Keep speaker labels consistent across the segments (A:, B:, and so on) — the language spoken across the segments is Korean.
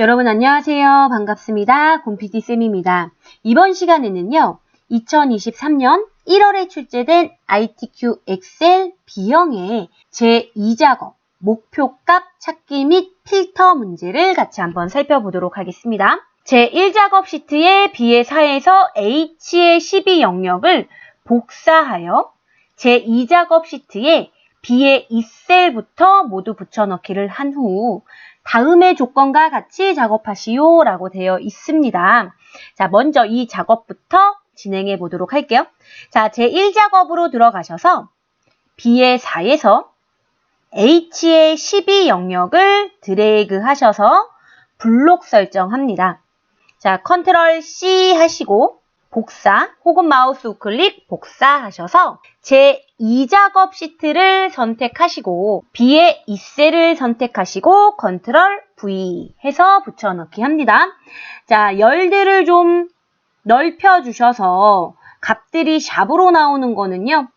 A: 여러분 안녕하세요. 반갑습니다. 곰피디쌤입니다. 이번 시간에는요. 2023년 1월에 출제된 ITQ 엑셀 B형의 제2작업 목표값 찾기 및 필터 문제를 같이 한번 살펴보도록 하겠습니다. 제1작업 시트에 B의 4에서 H의 12 영역을 복사하여 제2작업 시트에 B의 2셀부터 모두 붙여넣기를 한후 다음의 조건과 같이 작업하시오 라고 되어 있습니다. 자, 먼저 이 작업부터 진행해 보도록 할게요. 자, 제1작업으로 들어가셔서 B의 4에서 H의 12 영역을 드래그 하셔서 블록 설정합니다. 자, 컨트롤 C 하시고 복사 혹은 마우스 우클릭 복사하셔서 제2작업 시트를 선택하시고 B의 2셀을 선택하시고 컨트롤 V 해서 붙여넣기 합니다. 자, 열들을 좀 넓혀주셔서 값들이 샵으로 나오는 거는요.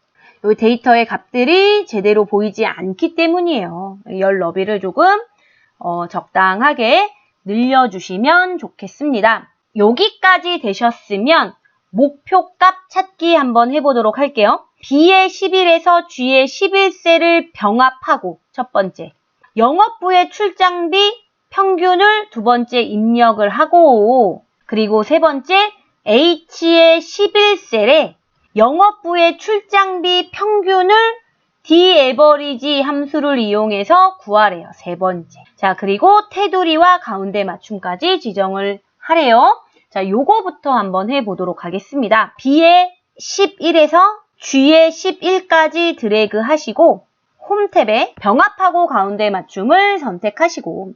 A: 이 데이터의 값들이 제대로 보이지 않기 때문이에요. 열 너비를 조금 어, 적당하게 늘려주시면 좋겠습니다. 여기까지 되셨으면 목표값 찾기 한번 해보도록 할게요. B의 11에서 G의 11세를 병합하고 첫 번째 영업부의 출장비 평균을 두 번째 입력을 하고 그리고 세 번째 H의 11셀에 영업부의 출장비 평균을 d에버리지 함수를 이용해서 구하래요. 세 번째. 자, 그리고 테두리와 가운데 맞춤까지 지정을 하래요. 자, 요거부터 한번 해보도록 하겠습니다. B의 11에서 G의 11까지 드래그 하시고 홈 탭에 병합하고 가운데 맞춤을 선택하시고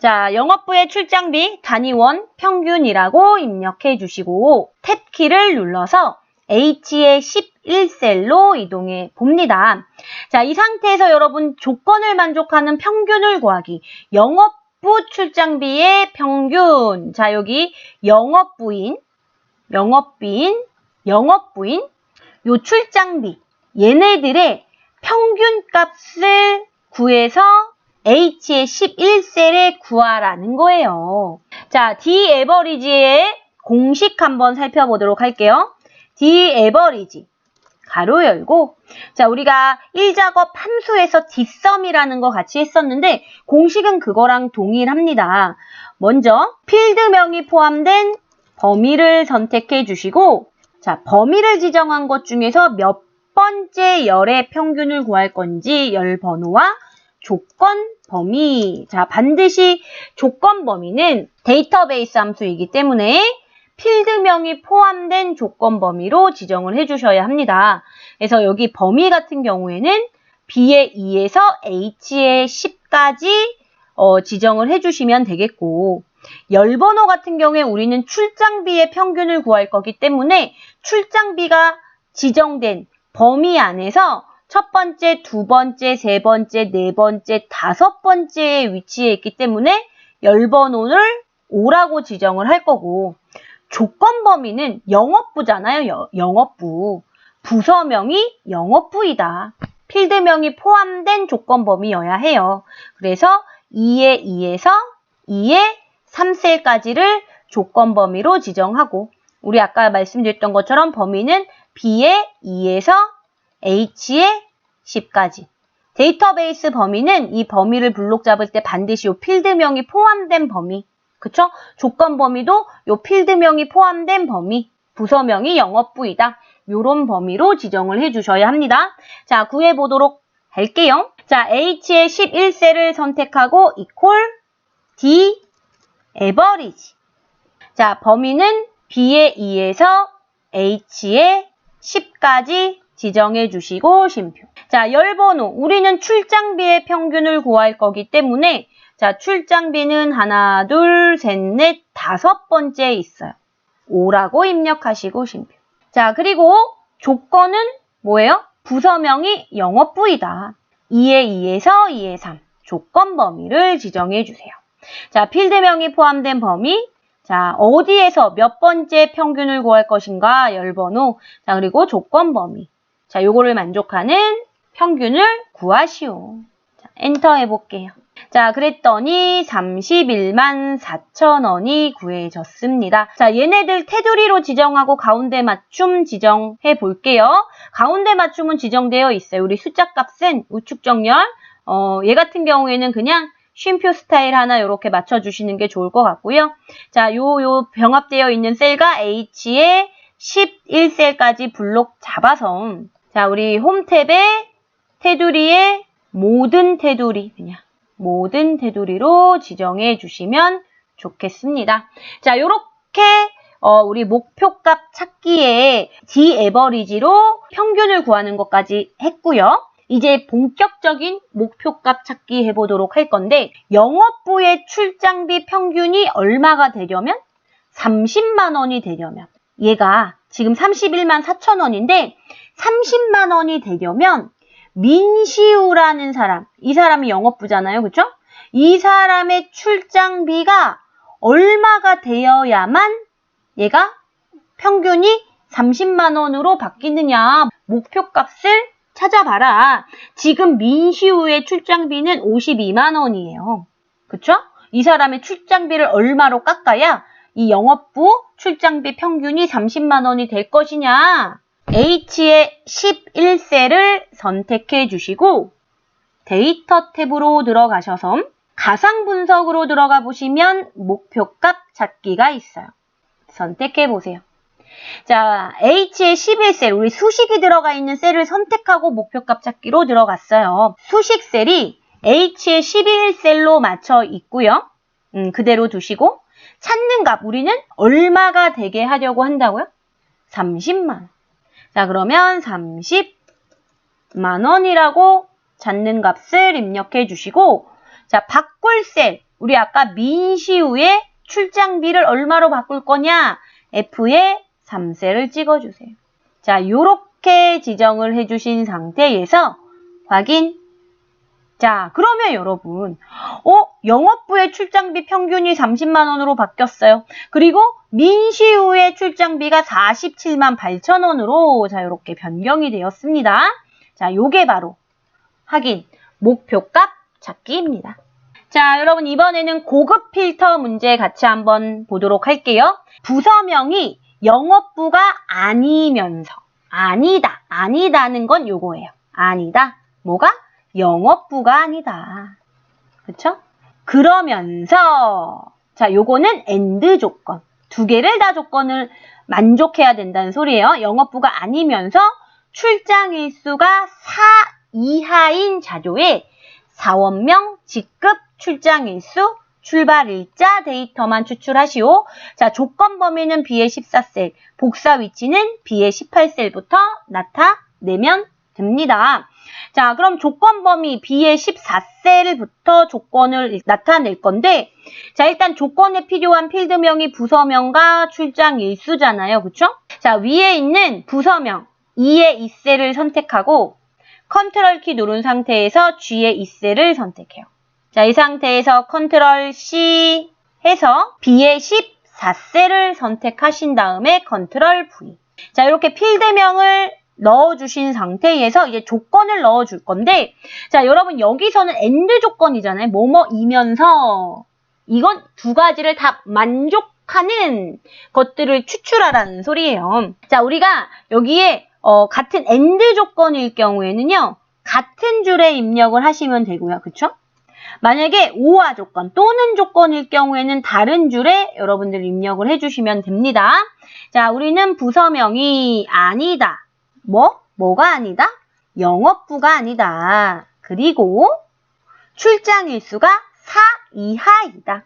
A: 자, 영업부의 출장비 단위원 평균이라고 입력해 주시고 탭키를 눌러서 H의 11셀로 이동해 봅니다. 자, 이 상태에서 여러분 조건을 만족하는 평균을 구하기, 영업 직부 뭐 출장비의 평균. 자, 여기 영업부인, 영업비인, 영업부인, 요 출장비, 얘네들의 평균값을 구해서 H의 11셀에 구하라는 거예요. 자, D 에버리지의 공식 한번 살펴보도록 할게요. D 에버리지. 가로 열고 자 우리가 1작업 함수에서 뒷섬이라는 거 같이 했었는데 공식은 그거랑 동일합니다. 먼저 필드명이 포함된 범위를 선택해 주시고 자 범위를 지정한 것 중에서 몇 번째 열의 평균을 구할 건지 열 번호와 조건 범위 자 반드시 조건 범위는 데이터베이스 함수이기 때문에 필드명이 포함된 조건 범위로 지정을 해주셔야 합니다. 그래서 여기 범위 같은 경우에는 B의 2에서 H의 10까지 어, 지정을 해주시면 되겠고 열번호 같은 경우에 우리는 출장비의 평균을 구할 거기 때문에 출장비가 지정된 범위 안에서 첫 번째, 두 번째, 세 번째, 네 번째, 다섯 번째의 위치에 있기 때문에 열번호를 5라고 지정을 할 거고 조건 범위는 영업부잖아요. 여, 영업부. 부서명이 영업부이다. 필드명이 포함된 조건 범위여야 해요. 그래서 2의 2에서 2의 3셀까지를 조건 범위로 지정하고 우리 아까 말씀드렸던 것처럼 범위는 B의 2에서 H의 10까지 데이터베이스 범위는 이 범위를 블록 잡을 때 반드시 이 필드명이 포함된 범위 그쵸? 조건 범위도 요 필드명이 포함된 범위, 부서명이 영업부이다. 요런 범위로 지정을 해주셔야 합니다. 자, 구해보도록 할게요. 자, H의 11세를 선택하고 equal D average. 자, 범위는 B의 2에서 H의 10까지 지정해 주시고 심표. 자, 열번호 우리는 출장비의 평균을 구할 거기 때문에 자, 출장비는 하나, 둘, 셋, 넷, 다섯 번째 있어요. 5라고 입력하시고 심표. 자, 그리고 조건은 뭐예요? 부서명이 영업부이다. 2에 2에서 2에 3. 조건 범위를 지정해 주세요. 자, 필드명이 포함된 범위. 자, 어디에서 몇 번째 평균을 구할 것인가? 열번호 자, 그리고 조건 범위. 자, 요거를 만족하는 평균을 구하시오. 자, 엔터 해볼게요. 자, 그랬더니 31만 4천 원이 구해졌습니다. 자, 얘네들 테두리로 지정하고 가운데 맞춤 지정해 볼게요. 가운데 맞춤은 지정되어 있어요. 우리 숫자 값은 우측 정렬, 어, 얘 같은 경우에는 그냥 쉼표 스타일 하나 이렇게 맞춰주시는 게 좋을 것 같고요. 자, 요, 요 병합되어 있는 셀과 h 의 11셀까지 블록 잡아서 자, 우리 홈탭에 테두리에 모든 테두리 그냥 모든 테두리로 지정해 주시면 좋겠습니다. 자, 요렇게 어, 우리 목표값 찾기에 g 에버리지로 평균을 구하는 것까지 했고요. 이제 본격적인 목표값 찾기 해보도록 할 건데 영업부의 출장비 평균이 얼마가 되려면 30만 원이 되려면 얘가 지금 31만 4천 원인데 30만 원이 되려면 민시우라는 사람, 이 사람이 영업부잖아요. 그쵸? 이 사람의 출장비가 얼마가 되어야만 얘가 평균이 30만원으로 바뀌느냐. 목표값을 찾아봐라. 지금 민시우의 출장비는 52만원이에요. 그쵸? 이 사람의 출장비를 얼마로 깎아야 이 영업부 출장비 평균이 30만원이 될 것이냐. H의 11셀을 선택해 주시고 데이터 탭으로 들어가셔서 가상 분석으로 들어가 보시면 목표값 찾기가 있어요. 선택해 보세요. 자, H의 11셀, 우리 수식이 들어가 있는 셀을 선택하고 목표값 찾기로 들어갔어요. 수식 셀이 H의 11셀로 맞춰 있고요. 음, 그대로 두시고 찾는 값, 우리는 얼마가 되게 하려고 한다고요? 30만. 자, 그러면 30만원이라고 잡는 값을 입력해 주시고 자, 바꿀 셀. 우리 아까 민시우의 출장비를 얼마로 바꿀 거냐? F에 3셀을 찍어주세요. 자, 이렇게 지정을 해주신 상태에서 확인 자, 그러면 여러분, 어? 영업부의 출장비 평균이 30만원으로 바뀌었어요. 그리고 민시우의 출장비가 47만 8천원으로 자, 이렇게 변경이 되었습니다. 자, 요게 바로 확인, 목표값 찾기입니다. 자, 여러분 이번에는 고급 필터 문제 같이 한번 보도록 할게요. 부서명이 영업부가 아니면서 아니다, 아니다는 건 요거예요. 아니다, 뭐가? 영업부가 아니다. 그렇죠? 그러면서 자, 요거는 a 드 조건. 두 개를 다 조건을 만족해야 된다는 소리예요. 영업부가 아니면서 출장 일수가 4 이하인 자료에 사원명, 직급, 출장 일수, 출발 일자 데이터만 추출하시오. 자, 조건 범위는 B의 14셀, 복사 위치는 B의 18셀부터 나타내면 됩니다. 자, 그럼 조건 범위 B의 14셀부터 조건을 나타낼 건데 자, 일단 조건에 필요한 필드명이 부서명과 출장 일수잖아요. 그쵸? 자, 위에 있는 부서명 2의 2셀을 선택하고 컨트롤 키 누른 상태에서 G의 2셀을 선택해요. 자, 이 상태에서 컨트롤 C 해서 B의 14셀을 선택하신 다음에 컨트롤 V. 자, 이렇게 필드명을 넣어주신 상태에서 이제 조건을 넣어줄 건데 자 여러분 여기서는 엔드 조건이잖아요. 뭐뭐이면서 이건 두 가지를 다 만족하는 것들을 추출하라는 소리예요. 자 우리가 여기에 어, 같은 엔드 조건일 경우에는요. 같은 줄에 입력을 하시면 되고요. 그쵸? 만약에 오화 조건 또는 조건일 경우에는 다른 줄에 여러분들 입력을 해주시면 됩니다. 자, 우리는 부서명이 아니다. 뭐? 뭐가 아니다? 영업부가 아니다. 그리고 출장 일수가 4 이하이다.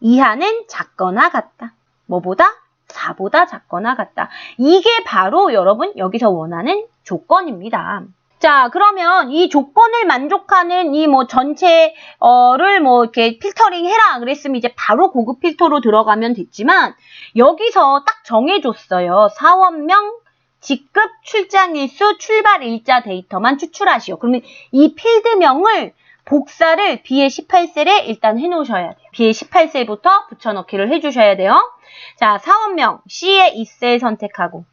A: 이하는 작거나 같다. 뭐보다? 4보다 작거나 같다. 이게 바로 여러분 여기서 원하는 조건입니다. 자, 그러면 이 조건을 만족하는 이 뭐 전체를 뭐 이렇게 필터링 해라 그랬으면 이제 바로 고급 필터로 들어가면 됐지만 여기서 딱 정해줬어요. 사원명, 직급, 출장일수, 출발일자 데이터만 추출하시오. 그러면 이 필드명을 복사를 B의 18셀에 일단 해놓으셔야 돼요. B의 18셀부터 붙여넣기를 해주셔야 돼요. 자, 사원명 C의 2셀 선택하고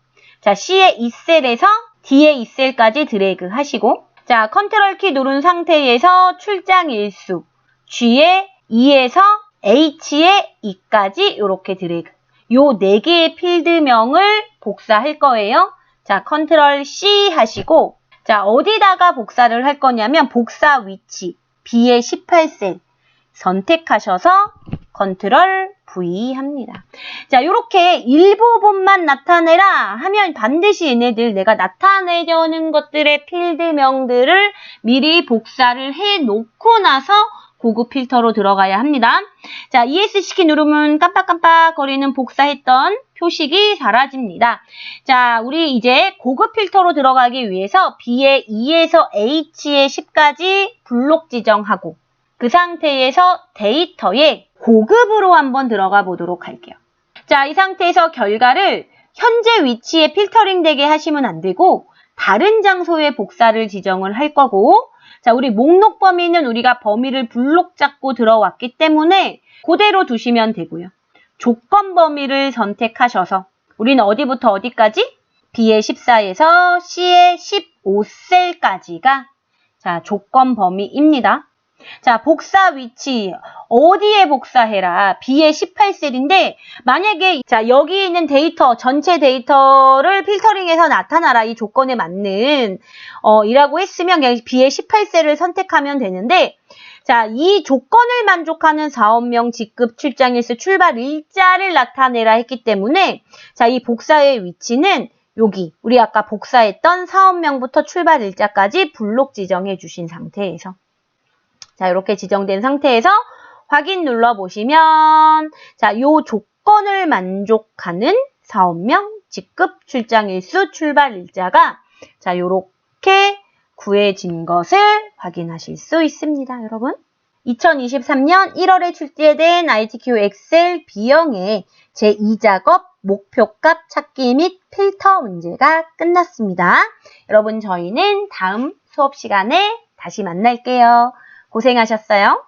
A: 자, C의 2셀에서 D의 2셀까지 드래그 하시고 자, 컨트롤 키 누른 상태에서 출장 일수 G의 2에서 H의 2까지 이렇게 드래그 요 4개의 필드명을 복사할 거예요. 자, 컨트롤 C 하시고 자, 어디다가 복사를 할 거냐면 복사 위치 B의 18센 선택하셔서 컨트롤 V 합니다. 자, 이렇게 일부분만 나타내라 하면 반드시 얘네들 내가 나타내려는 것들의 필드명들을 미리 복사를 해놓고 나서 고급 필터로 들어가야 합니다. 자, e s 시키 누르면 깜빡깜빡 거리는 복사했던 표식이 사라집니다. 자, 우리 이제 고급 필터로 들어가기 위해서 B의 2에서 H의 10까지 블록 지정하고 그 상태에서 데이터에 고급으로 한번 들어가 보도록 할게요. 자, 이 상태에서 결과를 현재 위치에 필터링 되게 하시면 안 되고 다른 장소에 복사를 지정을 할 거고 자, 우리 목록 범위는 우리가 범위를 블록 잡고 들어왔기 때문에 그대로 두시면 되고요. 조건 범위를 선택하셔서 우리는 어디부터 어디까지? B의 14에서 C의 15셀까지가 자 조건 범위입니다. 자, 복사 위치. 어디에 복사해라. B의 18셀인데, 만약에, 자, 여기 있는 데이터, 전체 데이터를 필터링해서 나타나라. 이 조건에 맞는, 어, 이라고 했으면 그냥 B의 18셀을 선택하면 되는데, 자, 이 조건을 만족하는 사업명, 직급, 출장일수, 출발 일자를 나타내라 했기 때문에, 자, 이 복사의 위치는 여기 우리 아까 복사했던 사업명부터 출발 일자까지 블록 지정해 주신 상태에서 자, 이렇게 지정된 상태에서 확인 눌러보시면 자, 요 조건을 만족하는 사업명, 직급, 출장일수, 출발일자가 자, 요렇게 구해진 것을 확인하실 수 있습니다, 여러분. 2023년 1월에 출제된 ITQ 엑셀 B형의 제2작업 목표값 찾기 및 필터 문제가 끝났습니다. 여러분 저희는 다음 수업 시간에 다시 만날게요. 고생하셨어요.